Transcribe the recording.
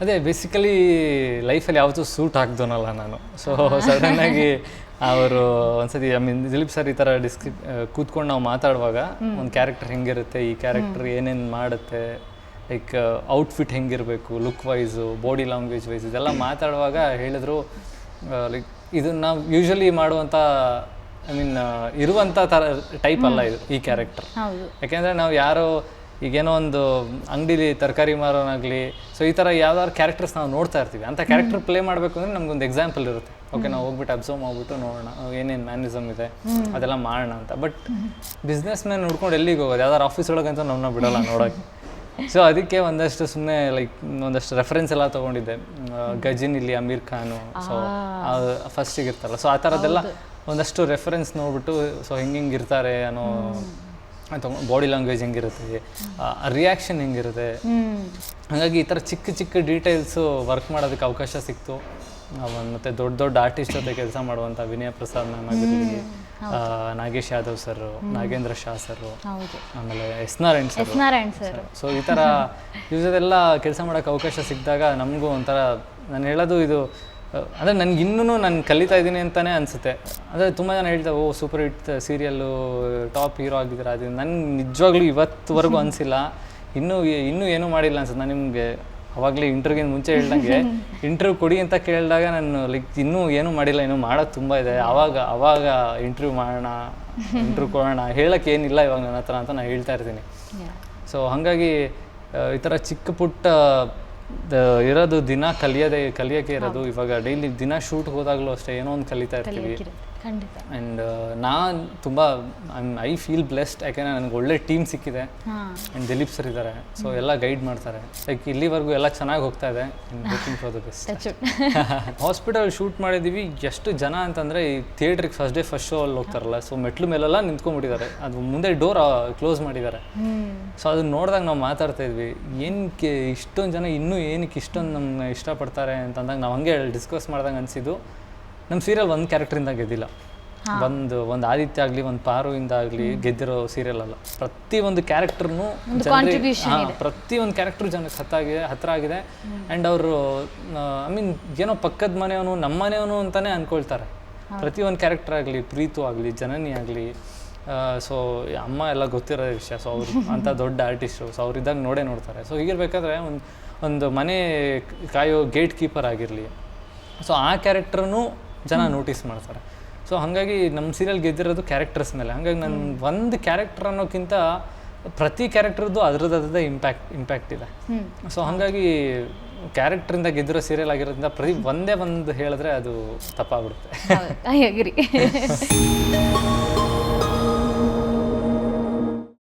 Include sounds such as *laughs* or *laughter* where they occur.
ಅದೇ ಬೇಸಿಕಲಿ ಲೈಫಲ್ಲಿ ಯಾವತ್ತೂ ಸೂಟ್ ಹಾಕ್ದೋನಲ್ಲ ನಾನು. ಸೊ ಆಗಿ ಅವರು ಒಂದ್ಸತಿ ಐ ಮೀನ್ ದಿಲೀಪ್ ಸರ್ ಈ ಥರ ಡಿಸ್ಕ್ರಿ ಕೂತ್ಕೊಂಡು ನಾವು ಮಾತಾಡುವಾಗ ಒಂದು ಕ್ಯಾರೆಕ್ಟರ್ ಹೆಂಗಿರುತ್ತೆ ಈ ಕ್ಯಾರೆಕ್ಟರ್ ಏನೇನು ಮಾಡುತ್ತೆ like outfit ಹೆಂಗಿರಬೇಕು look wise body language wise ಇದೆಲ್ಲ ಮಾತಾಡುವಾಗ ಹೇಳಿದ್ರು ಲೈಕ್ ಇದು ನಾವು ಯೂಶ್ವಲಿ ಮಾಡುವಂಥ ಐ ಮೀನ್ ಇರುವಂಥ ಥರ ಟೈಪ್ ಅಲ್ಲ ಇದು ಈ ಕ್ಯಾರೆಕ್ಟರ್ ಯಾಕೆಂದರೆ ನಾವು ಯಾರೋ ಈಗೇನೋ ಒಂದು ಅಂಗಡಿಲಿ ತರಕಾರಿ ಮಾರೋನಾಗಲಿ ಸೊ ಈ ಥರ ಯಾವ್ದಾದ್ರು ಕ್ಯಾರೆಕ್ಟರ್ಸ್ ನಾವು ನೋಡ್ತಾ ಇರ್ತೀವಿ. ಅಂಥ ಕ್ಯಾರೆಕ್ಟರ್ ಪ್ಲೇ ಮಾಡಬೇಕು ಅಂದರೆ ನಮ್ಗೊಂದು ಎಕ್ಸಾಂಪಲ್ ಇರುತ್ತೆ. ಓಕೆ ನಾವು ಹೋಗ್ಬಿಟ್ಟು ಅಬ್ಸರ್ವ್ ಮಾಡಿಬಿಟ್ಟು ನೋಡೋಣ ಏನೇನು ಮ್ಯಾನಿಸಮ್ ಇದೆ ಅದೆಲ್ಲ ಮಾಡೋಣ ಅಂತ. ಬಟ್ ಬಿಸ್ನೆಸ್ ಮ್ಯಾನ್ ನೋಡ್ಕೊಂಡು ಎಲ್ಲಿಗೆ ಹೋಗೋದು? ಯಾವ್ದಾರು ಆಫೀಸ್ ಒಳಗಂತ ನಮ್ಮನ್ನ ಬಿಡೋಲ್ಲ ನೋಡೋಕ್ಕೆ ಸೊ ಅದಕ್ಕೆ ಒಂದಷ್ಟು ಸುಮ್ಮನೆ ಲೈಕ್ ಒಂದಷ್ಟು ರೆಫರೆನ್ಸ್ ಎಲ್ಲ ತೊಗೊಂಡಿದ್ದೆ. ಗಜಿನ್ ಇಲ್ಲಿ ಅಮೀರ್ ಖಾನು. ಸೊ ಫಸ್ಟಿಗೆ ಇರ್ತಲ್ಲ ಸೊ ಆ ಥರದ್ದೆಲ್ಲ ಒಂದಷ್ಟು ರೆಫರೆನ್ಸ್ ನೋಡ್ಬಿಟ್ಟು ಸೊ ಹೆಂಗೆ ಹಿಂಗೆ ಇರ್ತಾರೆ ಅನ್ನೋ ಅಥವಾ ಬಾಡಿ ಲ್ಯಾಂಗ್ವೇಜ್ ಹೆಂಗಿರುತ್ತೆ ರಿಯಾಕ್ಷನ್ ಹೆಂಗಿರುತ್ತೆ. ಹಾಗಾಗಿ ಈ ಥರ ಚಿಕ್ಕ ಚಿಕ್ಕ ಡೀಟೇಲ್ಸು ವರ್ಕ್ ಮಾಡೋದಕ್ಕೆ ಅವಕಾಶ ಸಿಕ್ತು. ಮತ್ತು ದೊಡ್ಡ ದೊಡ್ಡ ಆರ್ಟಿಸ್ಟ್ ಜೊತೆ ಕೆಲಸ ಮಾಡುವಂಥ ವಿನಯ ಪ್ರಸಾದ್ ಮ್ಯಾಮ್ ಆಗಿರಲಿ ನಾಗೇಶ್ ಯಾದವ್ ಸರ್ ನಾಗೇಂದ್ರ ಶಾ ಸರ್ ಆಮೇಲೆ S Narayan sir S Narayan sir so ಈ ಥರ *laughs* ಇವ್ರ ಜೊತೆಲ್ಲ ಕೆಲಸ ಮಾಡೋಕ್ಕೆ ಅವಕಾಶ ಸಿಕ್ಕಿದಾಗ ನಮಗೂ ಒಂಥರ ನಾನು ಹೇಳೋದು ಇದು ಅಂದರೆ ನನಗೆ ಇನ್ನೂ ನಾನು ಕಲಿತಾ ಇದ್ದೀನಿ ಅಂತಲೇ ಅನಿಸುತ್ತೆ. ಅಂದರೆ ತುಂಬ ಜನ ಹೇಳ್ತಾರೆ ಓ super hit serial top hero ಆಗಿದ್ದೀರಾ? ಅದು ನನಗೆ ನಿಜವಾಗ್ಲೂ ಇವತ್ತುವರೆಗೂ ಅನಿಸಿಲ್ಲ. ಇನ್ನೂ ಇನ್ನೂ ಏನೂ ಮಾಡಿಲ್ಲ ಅನ್ಸುತ್ತೆ ನಾನು ನಿಮಗೆ ಅವಾಗಲೇ ಇಂಟರ್ವ್ಯೂಗಿಂತ ಮುಂಚೆ ಹೇಳ್ದಂಗೆ. ಇಂಟರ್ವ್ಯೂ ಕೊಡಿ ಅಂತ ಕೇಳಿದಾಗ ನಾನು ಲೈಕ್ ಇನ್ನೂ ಏನೂ ಮಾಡಿಲ್ಲ ಇನ್ನೂ ಮಾಡೋದು ತುಂಬ ಇದೆ. ಆವಾಗ ಅವಾಗ ಇಂಟರ್ವ್ಯೂ ಮಾಡೋಣ ಇಂಟರ್ವ್ಯೂ ಕೊಡೋಣ ಹೇಳೋಕ್ಕೆ ಏನಿಲ್ಲ ಇವಾಗ ನನ್ನ ಹತ್ರ ಅಂತ ನಾನು ಹೇಳ್ತಾ ಇರ್ತೀನಿ. ಸೊ ಹಾಗಾಗಿ ಈ ಥರ ಚಿಕ್ಕ ಪುಟ್ಟ ಇರೋದು ದಿನ ಕಲಿಯೋದೇ ಕಲಿಯೋಕೆ ಇರೋದು ಇವಾಗ ಡೈಲಿ ದಿನ ಶೂಟ್ ಹೋದಾಗಲೂ ಅಷ್ಟೇ ಏನೋ ಒಂದು ಕಲಿತಾ ಇರ್ತೀವಿ. ಖಂಡಿತ. ಆ್ಯಂಡ್ ನಾನು ತುಂಬ ಐ ಫೀಲ್ ಬ್ಲೆಸ್ಡ್ ಯಾಕೆಂದರೆ ನನಗೆ ಒಳ್ಳೆ ಟೀಮ್ ಸಿಕ್ಕಿದೆ. ಆ್ಯಂಡ್ ದಿಲೀಪ್ ಸರ್ ಇದ್ದಾರೆ ಸೊ ಎಲ್ಲ ಗೈಡ್ ಮಾಡ್ತಾರೆ. ಲೈಕ್ ಇಲ್ಲಿವರೆಗೂ ಎಲ್ಲ ಚೆನ್ನಾಗಿ ಹೋಗ್ತಾ ಇದೆ. For the best hospital shoot ಮಾಡಿದ್ದೀವಿ ಎಷ್ಟು ಜನ ಅಂತಂದ್ರೆ ಈ ಥಿಯೇಟ್ರಿಗೆ ಫಸ್ಟ್ ಡೇ ಫಸ್ಟ್ ಶೋ ಅಲ್ಲಿ ಹೋಗ್ತಾರಲ್ಲ. ಸೊ ಮೆಟ್ಲು ಮೇಲೆಲ್ಲ ನಿಂತ್ಕೊಂಡ್ಬಿಟ್ಟಿದ್ದಾರೆ. ಅದು ಮುಂದೆ ಡೋರ್ ಕ್ಲೋಸ್ ಮಾಡಿದ್ದಾರೆ. ಸೊ ಅದನ್ನ ನೋಡಿದಾಗ ನಾವು ಮಾತಾಡ್ತಾ ಇದ್ವಿ. ಏನಕ್ಕೆ ಇಷ್ಟೊಂದು ಜನ ಇನ್ನೂ ಏನಕ್ಕೆ ಇಷ್ಟೊಂದು ನಮ್ಮ ಇಷ್ಟಪಡ್ತಾರೆ ಅಂತಂದಾಗ ನಾವು ಹಂಗೆ ಡಿಸ್ಕಸ್ ಮಾಡಿದಾಗ ಅನಿಸಿದ್ದು. ನಮ್ಮ ಸೀರಿಯಲ್ ಒಂದು ಕ್ಯಾರೆಕ್ಟ್ರಿಂದ ಗೆದ್ದಿಲ್ಲ. ಒಂದು ಒಂದು ಆದಿತ್ಯ ಆಗಲಿ ಒಂದು ಪಾರುವಿಂದ ಆಗಲಿ ಗೆದ್ದಿರೋ ಸೀರಿಯಲ್ ಅಲ್ಲ. ಪ್ರತಿ ಒಂದು ಕ್ಯಾರೆಕ್ಟರ್ನು ಪ್ರತಿ ಒಂದು ಕ್ಯಾರೆಕ್ಟರ್ ಜನಕ್ಕೆ ಹತ್ತಾಗಿದೆ ಹತ್ರ ಆಗಿದೆ. ಆ್ಯಂಡ್ ಅವರು ಐ ಮೀನ್ ಏನೋ ಪಕ್ಕದ ಮನೆಯವನು ನಮ್ಮ ಮನೆಯವನು ಅಂತಾನೆ ಅನ್ಕೊಳ್ತಾರೆ. ಪ್ರತಿ ಒಂದು ಕ್ಯಾರೆಕ್ಟರ್ ಆಗಲಿ ಪ್ರೀತು ಆಗಲಿ ಜನನಿ ಆಗಲಿ ಸೊ ಅಮ್ಮ ಎಲ್ಲ ಗೊತ್ತಿರೋ ವಿಷಯ. ಸೊ ಅವರು *laughs* ಅಂತ ದೊಡ್ಡ ಆರ್ಟಿಸ್ಟು ಸೊ ಅವ್ರಿದ್ದಾಗ ನೋಡೇ ನೋಡ್ತಾರೆ. ಸೊ ಹೀಗಿರ್ಬೇಕಾದ್ರೆ ಒಂದು ಒಂದು ಮನೆ ಕಾಯೋ ಗೇಟ್ ಕೀಪರ್ ಆಗಿರಲಿ. ಸೊ ಆ ಕ್ಯಾರೆಕ್ಟ್ರನ್ನು ಜನ ನೋಟಿಸ್ ಮಾಡ್ತಾರೆ. ಸೊ ಹಾಗಾಗಿ ನಮ್ಮ ಸೀರಿಯಲ್ ಗೆದ್ದಿರೋದು ಕ್ಯಾರೆಕ್ಟರ್ಸ್ ಮೇಲೆ. ಹಾಗಾಗಿ ನನ್ನ ಒಂದು ಕ್ಯಾರೆಕ್ಟರ್ ಅನ್ನೋಕ್ಕಿಂತ ಪ್ರತಿ ಕ್ಯಾರೆಕ್ಟರ್ದು ಅದ್ರದ್ದು ಇಂಪ್ಯಾಕ್ಟ್ ಇಂಪ್ಯಾಕ್ಟ್ ಇದೆ. ಸೊ ಹಾಗಾಗಿ ಕ್ಯಾರೆಕ್ಟ್ರಿಂದ ಗೆದ್ದಿರೋ ಸೀರಿಯಲ್ ಆಗಿರೋದ್ರಿಂದ ಪ್ರತಿ ಒಂದೇ ಒಂದು ಹೇಳಿದ್ರೆ ಅದು ತಪ್ಪಾಗ್ಬಿಡುತ್ತೆ. *laughs*